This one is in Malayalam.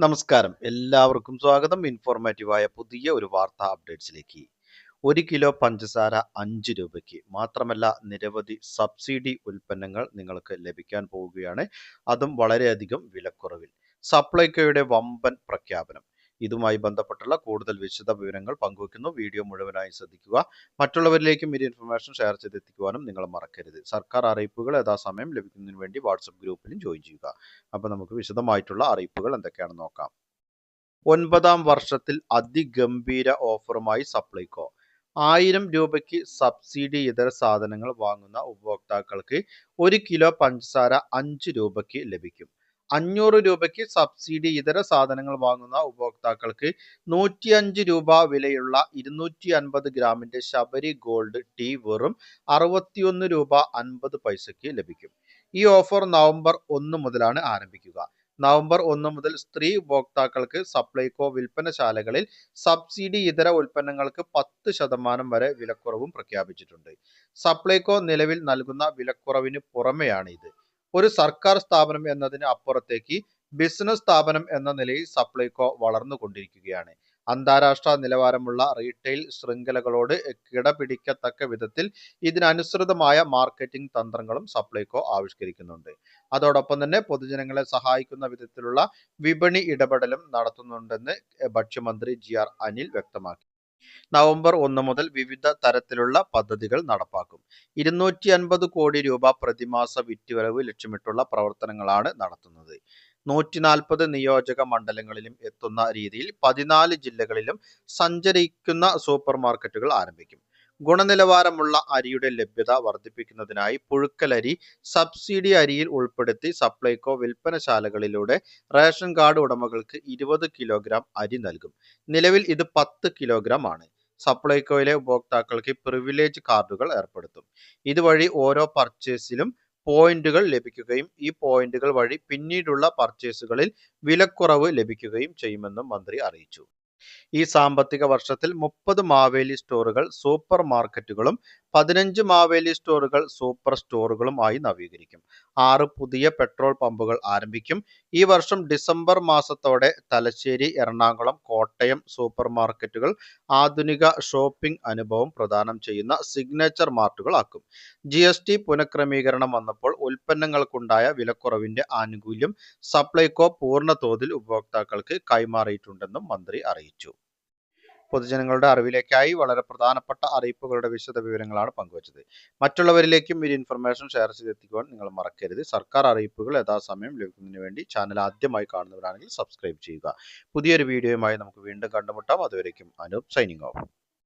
നമസ്കാരം. എല്ലാവർക്കും സ്വാഗതം. ഇൻഫോർമേറ്റീവായ പുതിയ ഒരു വാർത്താ അപ്ഡേറ്റ്സിലേക്ക് ഒരു കിലോ പഞ്ചസാര അഞ്ച് രൂപയ്ക്ക്. മാത്രമല്ല നിരവധി സബ്സിഡി ഉൽപ്പന്നങ്ങൾ നിങ്ങൾക്ക് ലഭിക്കാൻ പോവുകയാണ്. അതും വളരെയധികം വിലക്കുറവിൽ. സപ്ലൈകോയുടെ വമ്പൻ പ്രഖ്യാപനം. ഇതുമായി ബന്ധപ്പെട്ടുള്ള കൂടുതൽ വിശദ വിവരങ്ങൾ പങ്കുവയ്ക്കുന്നു. വീഡിയോ മുഴുവനായി ശ്രദ്ധിക്കുക. മറ്റുള്ളവരിലേക്കും ഈ ഇൻഫർമേഷൻ ഷെയർ ചെയ്തെത്തിക്കുവാനും നിങ്ങൾ മറക്കരുത്. സർക്കാർ അറിയിപ്പുകൾ യഥാസമയം ലഭിക്കുന്നതിന് വേണ്ടി വാട്സപ്പ് ഗ്രൂപ്പിലും ജോയിൻ ചെയ്യുക. അപ്പോൾ നമുക്ക് വിശദമായിട്ടുള്ള അറിയിപ്പുകൾ എന്തൊക്കെയാണെന്ന് നോക്കാം. ഒൻപതാം വർഷത്തിൽ അതിഗംഭീര ഓഫറുമായി സപ്ലൈകോ. ആയിരം രൂപയ്ക്ക് സബ്സിഡി ഇതര സാധനങ്ങൾ വാങ്ങുന്ന ഉപഭോക്താക്കൾക്ക് ഒരു കിലോ പഞ്ചസാര അഞ്ച് രൂപയ്ക്ക് ലഭിക്കും. അഞ്ഞൂറ് രൂപയ്ക്ക് സബ്സിഡി ഇതര സാധനങ്ങൾ വാങ്ങുന്ന ഉപഭോക്താക്കൾക്ക് നൂറ്റിയഞ്ച് രൂപ വിലയുള്ള ഇരുന്നൂറ്റി അൻപത് ഗ്രാമിന്റെ ശബരി ഗോൾഡ് ടീ വെറും അറുപത്തിയൊന്ന് രൂപ അൻപത് പൈസയ്ക്ക് ലഭിക്കും. ഈ ഓഫർ നവംബർ ഒന്ന് മുതലാണ് ആരംഭിക്കുക. നവംബർ ഒന്ന് മുതൽ സ്ത്രീ ഉപഭോക്താക്കൾക്ക് സപ്ലൈകോ വിൽപ്പനശാലകളിൽ സബ്സിഡി ഇതര ഉൽപ്പന്നങ്ങൾക്ക് പത്ത് ശതമാനം വരെ വിലക്കുറവും പ്രഖ്യാപിച്ചിട്ടുണ്ട്. സപ്ലൈകോ നിലവിൽ നൽകുന്ന വിലക്കുറവിന് പുറമെയാണ് ഇത് ഒരു സർക്കാർ സ്ഥാപനം എന്നതിന് അപ്പുറത്തേക്ക് ബിസിനസ് സ്ഥാപനം എന്ന നിലയിൽ സപ്ലൈകോ വളർന്നുകൊണ്ടിരിക്കുകയാണ്. അന്താരാഷ്ട്ര നിലവാരമുള്ള റീറ്റെയിൽ ശൃംഖലകളോട് കിടപിടിക്കത്തക്ക വിധത്തിൽ ഇതിനനുസൃതമായ മാർക്കറ്റിംഗ് തന്ത്രങ്ങളും സപ്ലൈകോ ആവിഷ്കരിക്കുന്നുണ്ട്. അതോടൊപ്പം തന്നെ പൊതുജനങ്ങളെ സഹായിക്കുന്ന വിധത്തിലുള്ള വിപണി ഇടപെടലും നടത്തുന്നുണ്ടെന്ന് ഭക്ഷ്യമന്ത്രി ജി അനിൽ വ്യക്തമാക്കി. നവംബർ ഒന്ന് മുതൽ വിവിധ തരത്തിലുള്ള പദ്ധതികൾ നടപ്പാക്കും. ഇരുന്നൂറ്റി അൻപത് കോടി രൂപ പ്രതിമാസ വിറ്റുവരവ് ലക്ഷ്യമിട്ടുള്ള പ്രവർത്തനങ്ങളാണ് നടത്തുന്നത്. നൂറ്റി നാൽപ്പത് നിയോജക മണ്ഡലങ്ങളിലും എത്തുന്ന രീതിയിൽ പതിനാല് ജില്ലകളിലും സഞ്ചരിക്കുന്ന സൂപ്പർ മാർക്കറ്റുകൾ ആരംഭിക്കും. ഗുണനിലവാരമുള്ള അരിയുടെ ലഭ്യത വർദ്ധിപ്പിക്കുന്നതിനായി പുഴുക്കലരി സബ്സിഡി അരിയിൽ ഉൾപ്പെടുത്തി സപ്ലൈകോ വിൽപ്പനശാലകളിലൂടെ റേഷൻ കാർഡ് ഉടമകൾക്ക് ഇരുപത് കിലോഗ്രാം അരി നൽകും. നിലവിൽ ഇത് പത്ത് കിലോഗ്രാം ആണ്. സപ്ലൈകോയിലെ ഉപഭോക്താക്കൾക്ക് പ്രിവിലേജ് കാർഡുകൾ ഏർപ്പെടുത്തും. ഇതുവഴി ഓരോ പർച്ചേസിലും പോയിന്റുകൾ ലഭിക്കുകയും ഈ പോയിന്റുകൾ വഴി പിന്നീടുള്ള പർച്ചേസുകളിൽ വിലക്കുറവ് ലഭിക്കുകയും ചെയ്യുമെന്നും മന്ത്രി അറിയിച്ചു. ഈ സാമ്പത്തിക വർഷത്തിൽ മുപ്പത് മാവേലി സ്റ്റോറുകൾ സൂപ്പർ മാർക്കറ്റുകളും പതിനഞ്ച് മാവേലി സ്റ്റോറുകൾ സൂപ്പർ സ്റ്റോറുകളും ആയി നവീകരിക്കും. ആറ് പുതിയ പെട്രോൾ പമ്പുകൾ ആരംഭിക്കും. ഈ വർഷം ഡിസംബർ മാസത്തോടെ തലശ്ശേരി എറണാകുളം കോട്ടയം സൂപ്പർ മാർക്കറ്റുകൾ ആധുനിക ഷോപ്പിംഗ് അനുഭവം പ്രദാനം ചെയ്യുന്ന സിഗ്നേച്ചർ മാർട്ടുകൾ ആക്കും. ജി എസ് ടി പുനഃക്രമീകരണം വന്നപ്പോൾ ഉൽപ്പന്നങ്ങൾക്കുണ്ടായ വിലക്കുറവിന്റെ ആനുകൂല്യം സപ്ലൈകോ പൂർണ തോതിൽ ഉപഭോക്താക്കൾക്ക് കൈമാറിയിട്ടുണ്ടെന്നും മന്ത്രി അറിയിച്ചു. പൊതുജനങ്ങളുടെ അറിവിലേക്കായി വളരെ പ്രധാനപ്പെട്ട അറിയിപ്പുകളുടെ വിശദ വിവരങ്ങളാണ് പങ്കുവച്ചത്. മറ്റുള്ളവരിലേക്കും ഈ ഇൻഫർമേഷൻ ഷെയർ ചെയ്തെത്തിക്കുവാൻ നിങ്ങൾ മറക്കരുത്. സർക്കാർ അറിയിപ്പുകൾ യഥാസമയം ലഭിക്കുന്നതിന് വേണ്ടി ചാനൽ ആദ്യമായി കാണുന്നവരാണെങ്കിൽ സബ്സ്ക്രൈബ് ചെയ്യുക. പുതിയൊരു വീഡിയോയുമായി നമുക്ക് വീണ്ടും കണ്ടുമുട്ടാം. അതുവരേക്കും അനൂപ് സൈനിങ് ഓഫ്.